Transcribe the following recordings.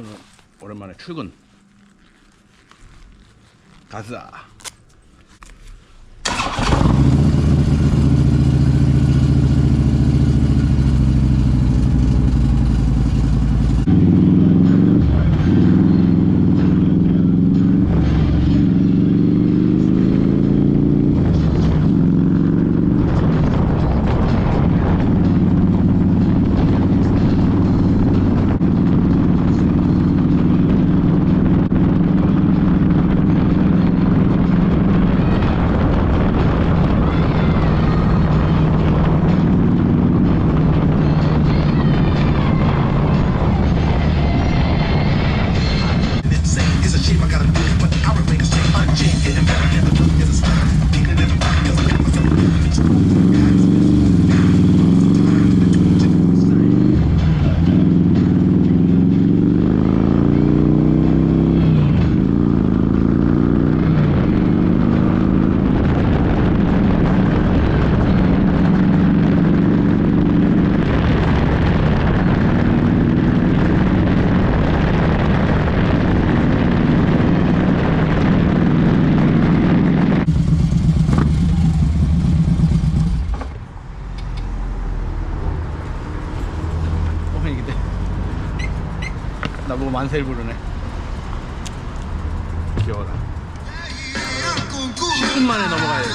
오늘 오랜만에 출근. 가자. 만세를 부르네. 귀여워라. 10분 만에 넘어가야 돼.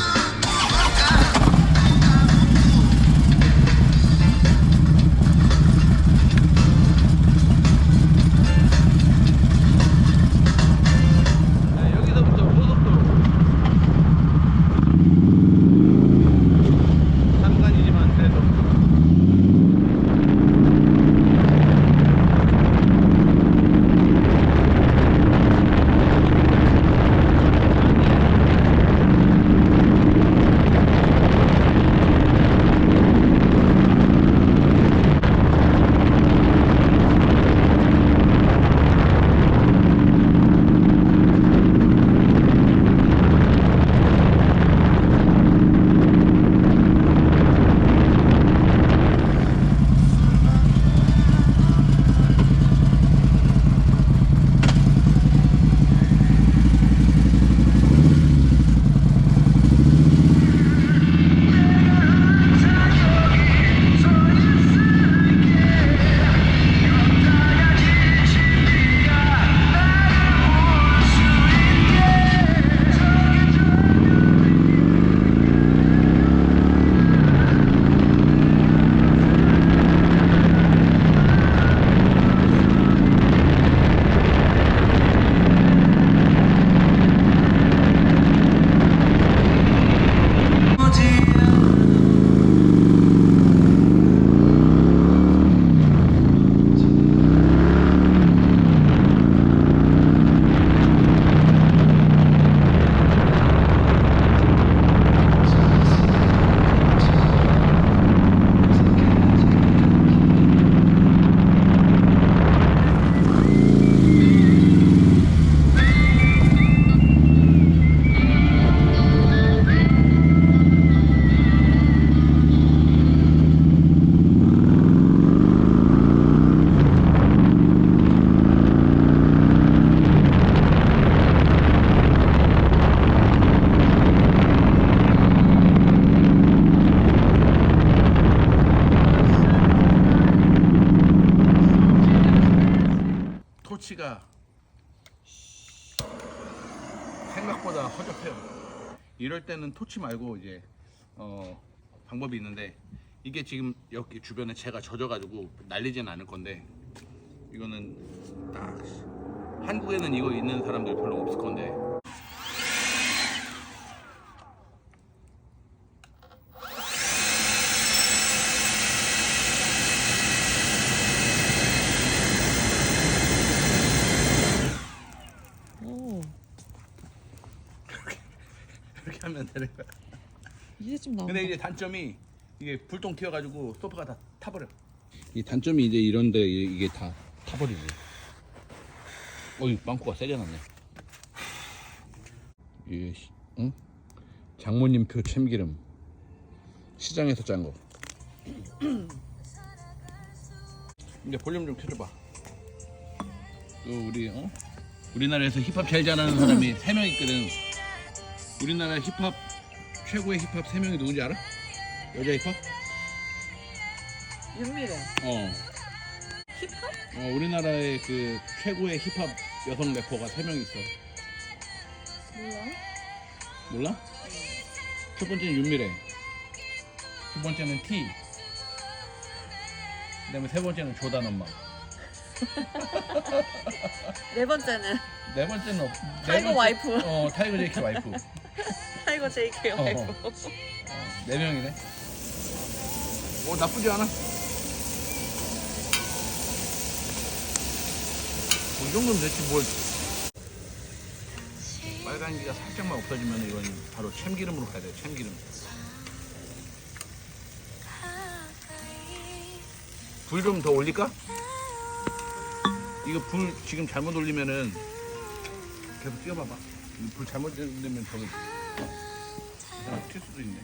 이럴 때는 토치 말고 이제 어 방법이 있는데 이게 지금 여기 주변에 제가 젖어가지고 날리지는 않을 건데 이거는 딱 한국에는 이거 있는 사람들이 별로 없을 건데 오, 이렇게 하면 되는 거야. 이제 좀 나온다. 근데 이제 단점이 이게 불똥 튀어가지고 소파가 다 타버려. 이 단점이 이제 이런데 이- 이게 다 타버리지. 어이 빵꾸가 세게 났네. 이 시- 응? 장모님표 참기름 시장에서 짠 거. 이제 볼륨 좀 켜줘봐. 그 우리 어? 우리나라에서 힙합 제일 잘하는 사람이 세 명 있거든. 우리나라 힙합 최고의 힙합 세 명이 누군지 알아? 여자 힙합? 윤미래. 어. 힙합? 어, 우리나라의 그 최고의 힙합 여성 래퍼가 세 명 있어. 몰라. 몰라? 첫 번째는 윤미래. 두 번째는 T. 그다음에 세 번째는 조단 엄마. 네 번째는 네 번째는 없. 네 타이거 번째- 와이프. 어, 타이거 제이키 와이프. 타이거 JK 와이프. 어. 네 명이네. 오 나쁘지 않아. 뭐이 정도면 됐지 뭘. 빨간 기가 살짝만 없어지면 이건 바로 참기름으로 가야 돼. 참기름. 불 좀 더 올릴까? 이거 불 지금 잘못 올리면은 계속 뛰어봐봐. 불 잘못 올리면 저기 아, 튈 수도 있네.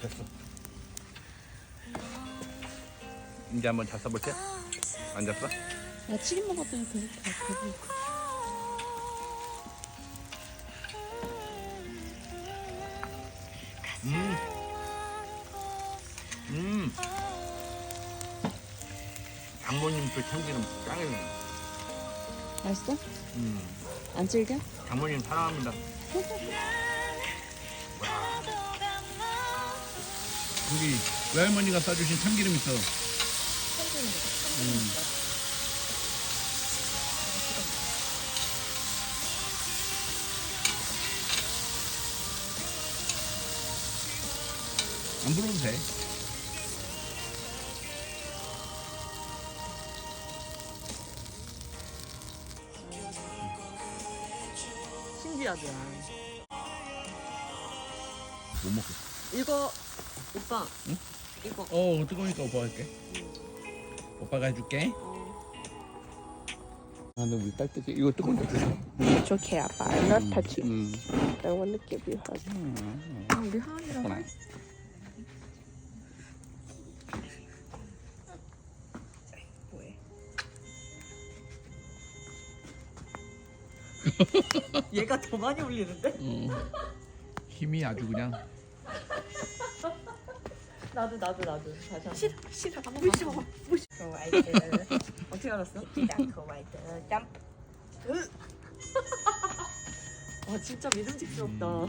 됐어. 이제 한번 잡숴볼게. 안 잡숴? 나 치킨 먹었더니 배고파. 음. 음. 장모님 그 참기름 짱이네. 맛있어? 음. 안 질겨? 장모님 사랑합니다. 여기 외할머니가 싸주신 참기름 있어. 음. 안 불어도 돼. 신기하다. 못 먹겠어. 이거 오빠. 응? 이거. 어 뜨거우니까 오빠가 할게. 오빠가 해줄게. 아 너 물 딸 때지 이거 뜨거운데. It's okay, Appa. I'm not touching. 음. I want to give you a hug. 아, 우리 하은이랑. 얘가 더 많이 울리는데? 어. 힘이 아주 그냥. 나도 나도 나도. 다시 한 번. 싫어. 물지 마. 물지 Provider. 어떻게 알았어? That provider. Jump. 와 진짜 믿음직스럽다. 어.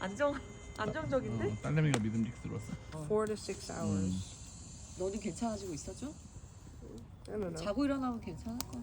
안정 안정적인데? 어, 딸내미가 믿음직스러웠어. Four to six hours. 너는 괜찮아지고? I don't know. 자고 일어나면 괜찮을 거야.